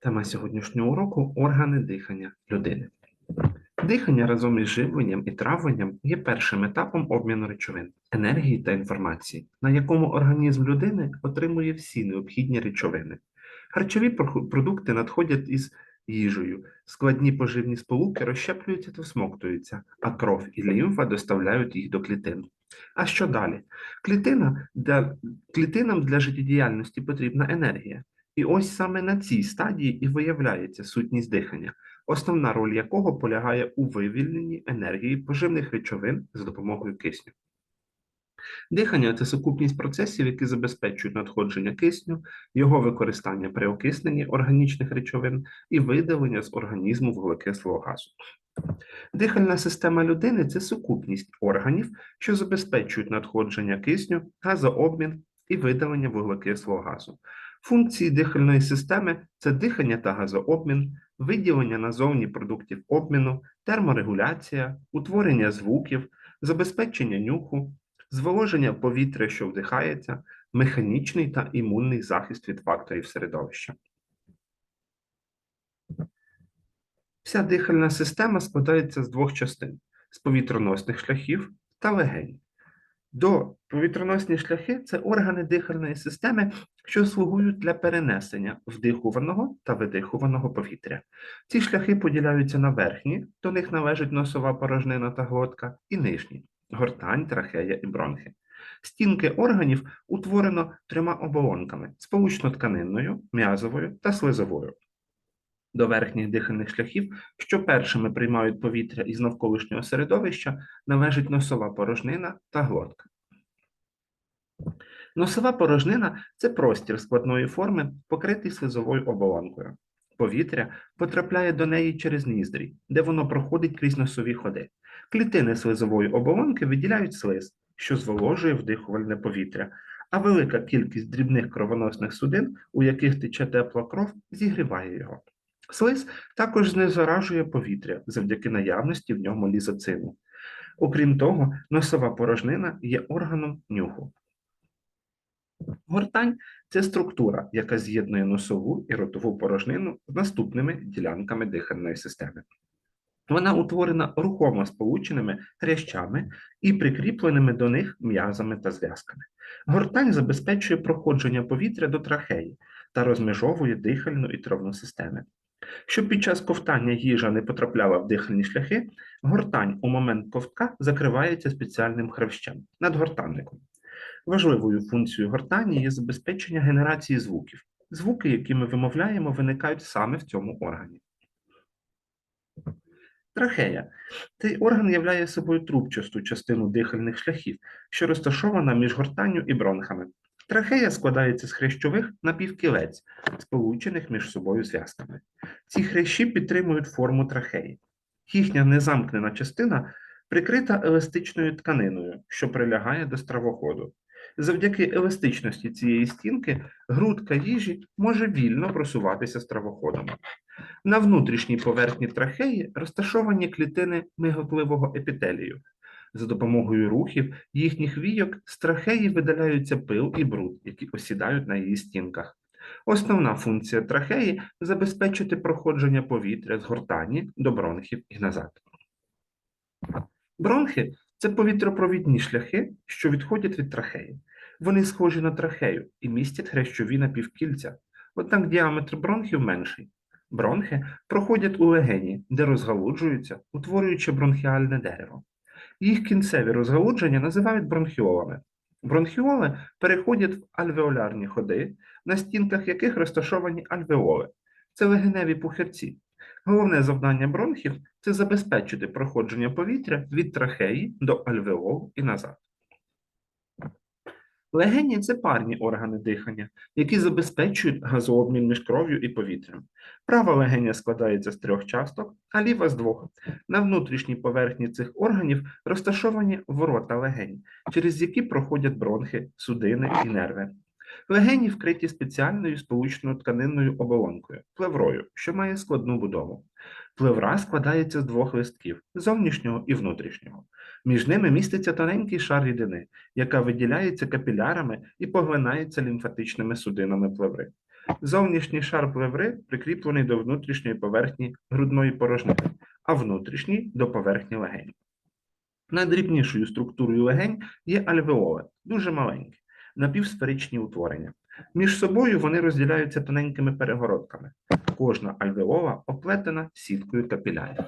Тема сьогоднішнього уроку органи дихання людини. Дихання разом із живленням і травленням є першим етапом обміну речовин, енергії та інформації, на якому організм людини отримує всі необхідні речовини. Харчові продукти надходять із їжею, складні поживні сполуки розщеплюються та всмоктуються, а кров і лімфа доставляють їх до клітин. А що далі? Клітина для, клітинам для життєдіяльності потрібна енергія. І ось саме на цій стадії і виявляється сутність дихання, основна роль якого полягає у вивільненні енергії поживних речовин за допомогою кисню. Дихання це сукупність процесів, які забезпечують надходження кисню, його використання при окисненні органічних речовин і видалення з організму вуглекислого газу. Дихальна система людини це сукупність органів, що забезпечують надходження кисню, газообмін і видалення вуглекислого газу. Функції дихальної системи це дихання та газообмін, виділення назовні продуктів обміну, терморегуляція, утворення звуків, забезпечення нюху, зволоження повітря, що вдихається, механічний та імунний захист від факторів середовища. Вся дихальна система складається з двох частин: з повітроносних шляхів та легень. До повітроносні шляхи це органи дихальної системи, що слугують для перенесення вдихуваного та видихуваного повітря. Ці шляхи поділяються на верхні, до них належать носова порожнина та глотка, і нижні гортань, трахея і бронхи. Стінки органів утворено трьома оболонками сполучно-тканинною, м'язовою та слизовою. До верхніх дихальних шляхів, що першими приймають повітря із навколишнього середовища, належить носова порожнина та глотка. Носова порожнина це простір складної форми, покритий слизовою оболонкою. Повітря потрапляє до неї через ніздрі, де воно проходить крізь носові ходи. Клітини слизової оболонки виділяють слиз, що зволожує вдихувальне повітря, а велика кількість дрібних кровоносних судин, у яких тече тепла кров, зігріває його. Слиз також знезаражує повітря завдяки наявності в ньому лізоцину. Окрім того, носова порожнина є органом нюху. Гортань це структура, яка з'єднує носову і ротову порожнину з наступними ділянками дихальної системи. Вона утворена рухомо сполученими хрящами і прикріпленими до них м'язами та зв'язками. Гортань забезпечує проходження повітря до трахеї та розмежовує дихальну і травну системи. Щоб під час ковтання їжа не потрапляла в дихальні шляхи, гортань у момент ковтка закривається спеціальним хрящем надгортанником. Важливою функцією гортані є забезпечення генерації звуків. Звуки, які ми вимовляємо, виникають саме в цьому органі. Трахея. Цей орган являє собою трубчасту частину дихальних шляхів, що розташована між гортанню і бронхами. Трахея складається з хрящових напівкілець, сполучених між собою зв'язками. Ці хрящі підтримують форму трахеї. Їхня незамкнена частина прикрита еластичною тканиною, що прилягає до стравоходу. Завдяки еластичності цієї стінки грудка їжі може вільно просуватися стравоходом. На внутрішній поверхні трахеї розташовані клітини миготливого епітелію. За допомогою рухів їхніх війок з трахеї видаляються пил і бруд, які осідають на її стінках. Основна функція трахеї забезпечити проходження повітря з гортані до бронхів і назад. Бронхи це повітропровідні шляхи, що відходять від трахеї. Вони схожі на трахею і містять хрящові напівкільця, однак діаметр бронхів менший. Бронхи проходять у легені, де розгалуджуються, утворюючи бронхіальне дерево. Їх кінцеві розгалудження називають бронхіолами. Бронхіоли переходять в альвеолярні ходи, на стінках яких розташовані альвеоли. Це легеневі пухирці. Головне завдання бронхів це забезпечити проходження повітря від трахеї до альвеол і назад. Легені це парні органи дихання, які забезпечують газообмін між кров'ю і повітрям. Права легеня складається з трьох часток, а ліва з двох. На внутрішній поверхні цих органів розташовані ворота легень, через які проходять бронхи, судини і нерви. Легені вкриті спеціальною сполучною тканинною оболонкою плеврою, що має складну будову. Плевра складається з двох листків зовнішнього і внутрішнього. Між ними міститься тоненький шар рідини, яка виділяється капілярами і поглинається лімфатичними судинами плеври. Зовнішній шар плеври прикріплений до внутрішньої поверхні грудної порожнини, а внутрішній до поверхні легень. Найдрібнішою структурою легень є альвеоли, дуже маленькі, напівсферичні утворення. Між собою вони розділяються тоненькими перегородками. Кожна альвеола оплетена сіткою капілярів.